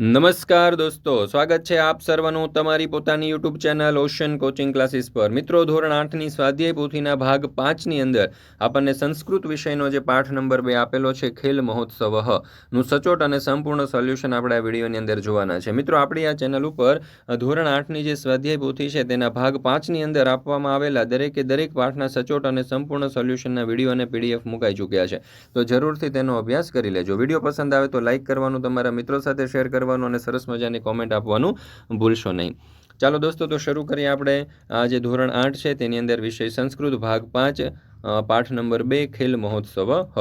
નમસ્કાર દોસ્તો, સ્વાગત છે આપ સર્વનું તમારી પોતાની YouTube channel Ocean coaching classes પર. મિત્રો, ધોરણ આઠની સ્વાધ્યાય પોથીના ભાગ પાંચની અંદર આપણને સંસ્કૃત વિષયનો જે પાઠ નંબર બે આપેલો છે, ખેલ મહોત્સવ, નું સચોટ અને સંપૂર્ણ સોલ્યુશન આપણે આ વિડીયોની અંદર જોવાના છે. મિત્રો, આપણી આ ચેનલ ઉપર ધોરણ આઠની જે સ્વાધ્યાય પોથી છે, તેના ભાગ પાંચની અંદર આપવામાં આવેલા દરેકે દરેક પાઠના સચોટ અને સંપૂર્ણ સોલ્યુશનના વીડિયો અને પીડીએફ મુકાઈ ચૂક્યા છે. તો જરૂરથી તેનો અભ્યાસ કરી લેજો. વીડિયો પસંદ આવે તો લાઇક કરવાનું, તમારા મિત્રો સાથે શેર કરવાનું અને સરસ મજાની કોમેન્ટ આપવાનું ભૂલશો નહીં. ચાલો દોસ્તો, તો શરૂ કરીએ આપણે. આ જે ધોરણ આઠ છે તેની અંદર વિષય સંસ્કૃત, ભાગ પાંચ. પાઠ નંબર બે, ખેલ મહોત્સવ, હ.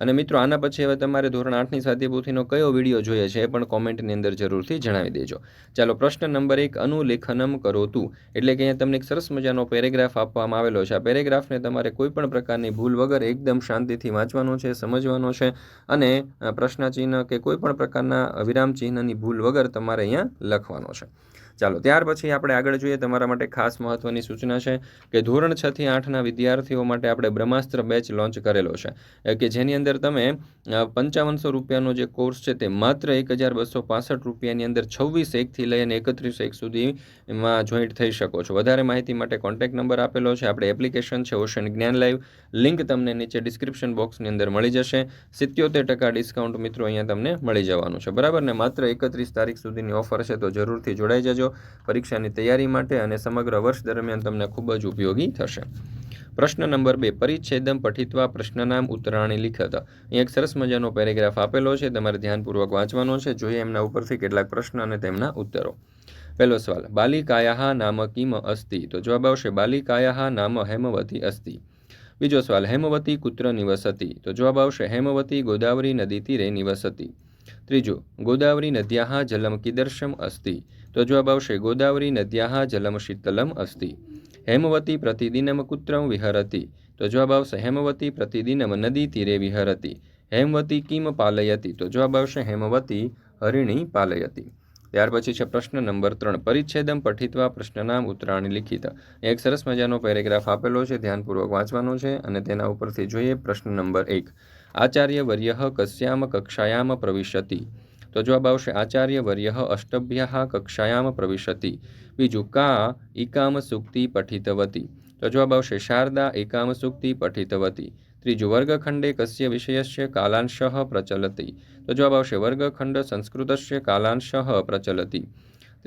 અને મિત્રો, આના પછી હવે તમારે ધોરણ આઠની સ્વાધ્યાયપોથીનો કયો વીડિયો જોઈએ છે એ પણ કોમેન્ટની અંદર જરૂરથી જણાવી દેજો. ચાલો, પ્રશ્ન નંબર એક, અનુલેખનમ કરો તું. એટલે કે અહીંયા તમને એક સરસ મજાનો પેરેગ્રાફ આપવામાં આવેલો છે. આ પેરેગ્રાફને તમારે કોઈ પણ પ્રકારની ભૂલ વગર એકદમ શાંતિથી વાંચવાનો છે, સમજવાનો છે અને પ્રશ્નચિહ્ન પ્રશ્ન ચિહ્ન કે કોઈ પણ પ્રકારના વિરામ ચિહ્નની ભૂલ વગર તમારે અહીંયા લખવાનો છે. ચાલો, ત્યાર પછી આપણે આગળ જોઈએ તમારા માટે ખાસ મહત્વની સૂચના છે કે ધોરણ છ થી આઠના વિદ્યાર્થીઓ માટે આપણે બ્રહ્માસ્ત્ર બેચ લોન્ચ કરેલો છે. કે જેની અંદર તમે પંચાવનસો રૂપિયાનો જે કોર્સ છે તે માત્ર એક હજાર બસો પાસઠ રૂપિયાની અંદર છવ્વીસ એકથી લઈને એકત્રીસ એક સુધીમાં જોઈન્ટ થઈ શકો છો. વધારે માહિતી માટે કોન્ટેક્ટ નંબર આપેલો છે. આપણે એપ્લિકેશન છે ઓશન જ્ઞાન લાઈવ. લિંક તમને નીચે ડિસ્ક્રિપ્શન બોક્સની અંદર મળી જશે. સિત્યોતેર ટકા ડિસ્કાઉન્ટ મિત્રો અહીંયા તમને મળી જવાનું છે. બરાબર ને? માત્ર એકત્રીસ તારીખ સુધીની ઓફર છે તો જરૂરથી જોડાઈ જજો. પરીક્ષાની તૈયારી માટે અને સમગ્ર વર્ષ દરમિયાન તમને ખૂબ જ ઉપયોગી થશે. પ્રશ્ન નંબર બે, પરિચ્છેદમ પઠિત્વા પ્રશ્નનામ ઉત્તરાણી લિખત. અહીં એક સરસ મજાનો પેરેગ્રાફ આપેલો છે, તમારે ધ્યાનપૂર્વક વાંચવાનો છે, જોઈએ એમના ઉપરથી કેટલાક પ્રશ્ન અને તેમના ઉત્તરો. પહેલો સવાલ બાલિકાયા નામ કિમ અસ્તિ? તો જવાબ આવશે બાલિકાયા નામ હેમવતી અસ્તિ. બીજો સવાલ, હેમવતી કુત્ર નિવસતી? તો જવાબ આવશે, હેમવતી ગોદાવરી નદી તીરે નિવસતી. ત્રીજું, ગોદાવરી નદ્યા જલમ કિદર્શમ અસ્તિ? તો જવાબ આવશે, ગોદાવરી નદ્યાહ જલમ શીતલમ અસ્તિ. હેમવતી પ્રતિદિનમ કુત્રમ વિહરતી. તો જવાબ આવશે, હેમવતી પ્રતિદિનમ નદી તીરે વિહરતી. હેમવતી કિમ પાલયતી? તો જવાબ આવશે, હેમવતી હરિણી પાલયતી. ત્યાર પછી છે પ્રશ્ન નંબર ત્રણ, પરિચ્છેદમ પઠિત્વા પ્રશ્નનામ ઉત્તરાણી લિખિત. એક સરસ મજાનો પેરેગ્રાફ આપેલો છે, ધ્યાનપૂર્વક વાંચવાનો છે અને તેના ઉપરથી જોઈએ પ્રશ્ન નંબર એક. આચાર્ય વર્ય કસ્યામ કક્ષાયામ પ્રવિશતિ. તો જવાબ આવશે આચાર્ય વર્ય અષ્ટભ્ય કક્ષાયામ પ્રવિશતિ. બીજું, કા ઇકામ સુક્તિ પઠિતવતી. તો જવાબ આવશે શારદા એકામ સુક્તિ પઠિતવતી. ત્રીજું, વર્ગખંડે કસ્ય વિષયસ્ય કાલાંશઃ પ્રચલતી. તો જવાબ આવશે વર્ગખંડ સંસ્કૃતસ્ય કાલાંશઃ પ્રચલતી.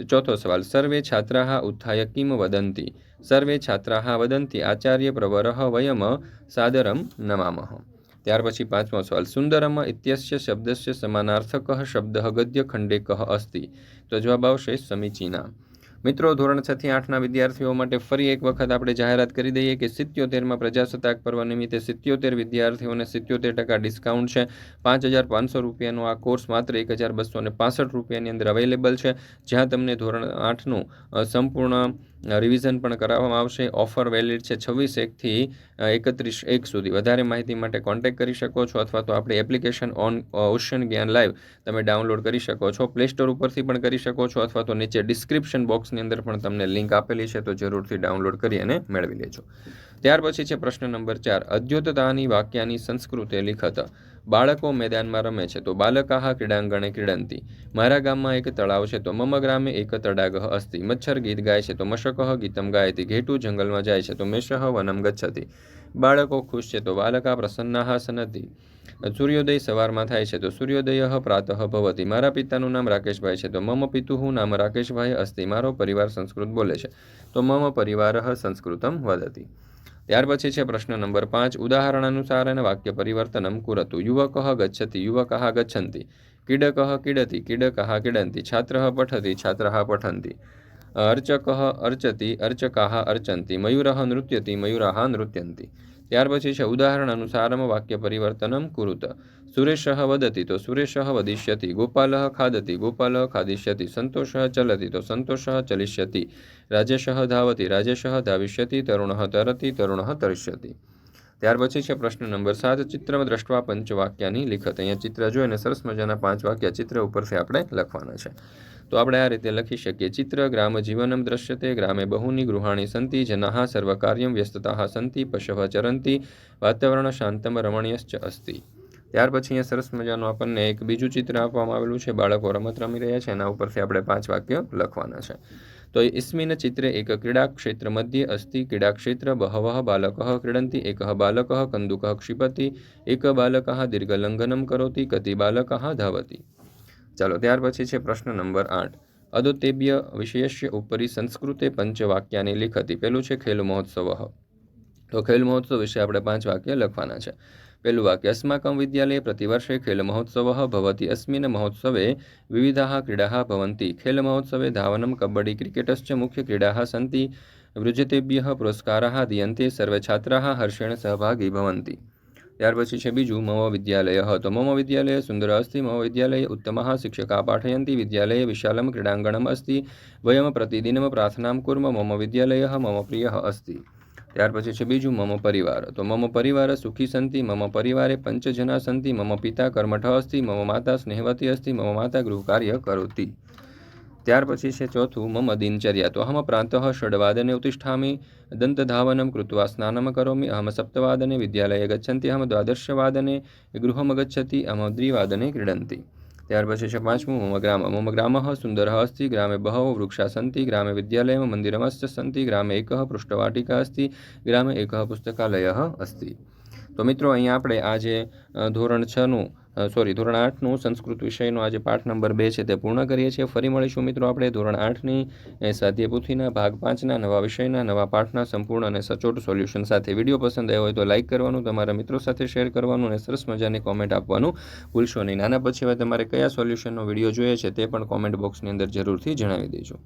ચોથો સવાલ, સર્વે છાત્રાः ઉત્થાય કિમ વદંતી? સર્વે છાત્રાः વદંતી આચાર્ય પ્રવરः વયમ સાદરમ નમામઃ. ત્યાર પછી પાંચમો સવાલ સુંદરમ ઇત્યસ્ય શબ્દસ્ય સમાનાર્થક શબ્દ ગદ્ય ખંડે કહ અસ્તિ? તો જવાબ આવશે સમીચીના. મિત્રો, ધોરણ છ થી આઠના વિદ્યાર્થીઓ માટે ફરી એક વખત આપણે જાહેરાત કરી દઈએ કે સિત્યોતેરમાં પ્રજાસત્તાક પર્વ નિમિત્તે સિત્યોતેર વિદ્યાર્થીઓને સિત્યોતેર ટકા ડિસ્કાઉન્ટ છે. પાંચ હજાર પાંચસો રૂપિયાનો આ કોર્સ માત્ર એક હજાર બસો ને પાસઠ રૂપિયાની અંદર અવેલેબલ છે. જ્યાં તમને ધોરણ આઠનું સંપૂર્ણ રિવિઝન પણ કરાવવામાં આવશે. ઓફર વેલિડ છે છવ્વીસ એકથી એકત્રીસ એક સુધી. વધારે માહિતી માટે કોન્ટેક્ટ કરી શકો છો અથવા તો આપણી application on Ocean Gyan live તમે ડાઉનલોડ કરી શકો છો. પ્લે સ્ટોર ઉપરથી પણ કરી શકો છો અથવા તો નીચે ડિસ્ક્રિપ્શન બોક્સની અંદર પણ તમને લિંક આપેલી છે, તો જરૂરથી ડાઉનલોડ કરી અને મેળવી લેજો. ત્યાર પછી છે પ્રશ્ન નંબર ચાર. અદ્યોતતાની વાક્યની સંસ્કૃતે લિખત બાળકો મેદાનમાં રમે છે તો બાલકાહ ક્રીડાંગણે ક્રીડંતી. મારા ગામમાં એક તળાવ છે તો મમ ગ્રામે એક તડાગ અસ્તિ. મચ્છર ગીત ગાય છે તો મશકહ ગીતમ ગાયતી. ઘેટું જંગલમાં જાય છે તો મેષહ વનમ ગચ્છતી. બાળકો ખુશ છે તો બાલકા પ્રસન્નાહ સનતી. સૂર્યોદય સવારમાં થાય છે તો સૂર્યોદય પ્રાતઃ ભવતી. મારા પિતાનું નામ રાકેશભાઈ છે તો મમ પિતુ નામ રાકેશભાઈ અસ્તિ. મારો પરિવાર સંસ્કૃત બોલે છે તો મમ પરિવાર સંસ્કૃતમ વદતી. ત્યાર પછી છે પ્રશ્ન નંબર પાંચ. ઉદાહરણ અનુસાર અને વાક્ય પરિવર્તનમ કુરતુ. યુવક ગચ્છતિ, યુવક ગચ્છંતિ. કીડક ક્રીડતિ કીડક ક્રીડન્તિ છાત્ર પઠતિ, છાત્ર પઠન્તિ અર્ચક અર્ચતિ, અર્ચકા અર્ચન્તિ મયુર નૃત્યતિ, મયુરા નૃત્યન્તિ ત્યાર પછી છે, ઉદાહરણ અનુસારમ વાક્ય પરિવર્તનમ કુરુત. સુરેશ વદતિ તો સુરેશ વદિષ્યતિ. ગોપાલ ખાદતિ. ગોપાલ ખાદિષ્યતિ. સંતોષ ચલતિ તો સંતોષ ચલિષ્યતિ. રાજેશ ધાવતિ. રાજેશ ધાવિષ્યતિ. તરુણ તરતી. તરુણ તરિષ્યતિ. ત્યાર પછી છે પ્રશ્ન નંબર સાત. ચિત્ર દ્રષ્ટવા પંચવાક્યાની લિખત. અહીંયા ચિત્ર જોઈને સરસ મજાના પાંચ વાક્ય ચિત્ર ઉપરથી આપણે લખવાના છે. તો આપણે આ રીતે લખી શકીએ. ચિત્ર ગ્રામ જીવનમ દ્રશ્યતે, ગ્રામે બહુની ગૃહાણી સંતિ, જનાઃ સર્વકાર્યમ વ્યસ્તતા સંતિ, પશવ ચરંતી, વાતાવરણ શાંતમ રમણીયશ્ચ અસ્તિ. ત્યાર પછી અહીંયા સરસ મજાનું આપણને એક બીજું ચિત્ર આપવામાં આવેલું છે. બાળકો રમત રમી રહ્યા છે. એના ઉપરથી આપણે પાંચ વાક્ય લખવાના છે. તો ઇસ્મિન ચિત્રે એક ક્રીડાક્ષેત્ર મધ્યે અસ્તિ ક્રીડાક્ષેત્ર બહવ બાલક ક્રીડંતિ, એક બાલક કંદુક ક્ષિપતિ, એક બાલક દીર્ઘલંઘનમ કરોતિ, કતિ બાલક ધાવતી। ચાલો, ત્યાર પછી છે પ્રશ્ન નંબર આઠ। અદોતેબ્ય વિષયસ્ય ઉપરી સંસ્કૃતે પંચવાક્યાની લિખતી, પેલું છે ખેલ મહોત્સવ। તો ખેલ મહોત્સવ વિશે આપણે પાંચ વાક્ય લખવાના છે। પહેલું વાક્ય અસ્માકં વિદ્યાલયે પ્રતિવર્ષે ખેલમહોત્સવ ભવતી અસ્મિન મહોત્સવે વિવિધા ક્રીડા ભવંતિ. ખેલમહોત્સવે ધાવનમ, કબડ્ડી, ક્રિકેટશ્ચ મુખ્ય ક્રીડા સન્તિ વૃજ્યતેભ્ય પુરસ્કારા દીયંતે, સર્વે છાત્રા હર્ષેણ સહભાગી ભવંતિ. ત્યાર પછી છે બીજું મમ વિદ્યાલય. તો મમ વિદ્યાલય સુંદર અસ્તિ, મમ વિદ્યાલય ઉત્તમ શિક્ષકા પાઠયંતી, વિદ્યાલય વિશાલમ ક્રીડાંગણમ અસ્તિ. વયમ પ્રતિદિનમ પ્રાર્થનામ કુર્મ, મમ વિદ્યાલય મમ પ્રિય અસ્તિ. ત્યાર પછી છે બીજું મમ પરિવાર. તો મમ પરિવાર સુખી સંતિ, મમ પરિવારે પંચજના સંતિ, મમ પિતા કર્મઠ અસ્તિ, મમ માતા સ્નેહવતી અસ્તિ, મમ માતા ગૃહ કાર્ય કરોતી. ત્યાર પછી છે ચોથું મમ દિનચર્યા. તો અહમ પ્રાંત ષડવાદને ઉતિષ્ઠામી, દંતધાવનમ કૃત્વા સ્નાનમ કરોમી, અહમ સપ્તવાદને વિદ્યાલયે ગચ્છંતિ, અહમ દ્વાદશવાદને ગૃહમ ગચ્છતિ, અહમ દ્વિવાદને ક્રીડંતી. ત્યાર પછી છે પાંચમું, મમ ગ્રામ મમ ગ્રામ સુંદર અસ્તિ ગ્રામે બહવ વૃક્ષા સંતિ ગ્રામે વિદ્યાલય મંદિરમસ્ત સંતિ, ગ્રામે એક પૃષ્ઠવાટિકા અસ્તિ, ગ્રામે એક પુસ્તકાલય અસ્તિ. તો મિત્રો, અહીંયા આપણે આ જે ધોરણ છનું સોરી ધોરણ આઠનું સંસ્કૃત વિષયનો આજે પાઠ નંબર બે છે તે પૂર્ણ કરીએ છીએ. ફરી મળીશું મિત્રો આપણે ધોરણ આઠની, એ સ્વાધ્યાય પોથીના ભાગ પાંચના, નવા વિષયના, નવા પાઠના સંપૂર્ણ અને સચોટ સોલ્યુશન સાથે. વીડિયો પસંદ આવ્યો હોય તો લાઇક કરવાનું, તમારા મિત્રો સાથે શેર કરવાનું અને સરસ મજાની કોમેન્ટ આપવાનું ભૂલશો નહીં. નાના પછી હવે તમારે કયા સોલ્યુશનનો વીડિયો જોઈએ છે તે પણ કોમેન્ટ બોક્સની અંદર જરૂરથી જણાવી દેજો.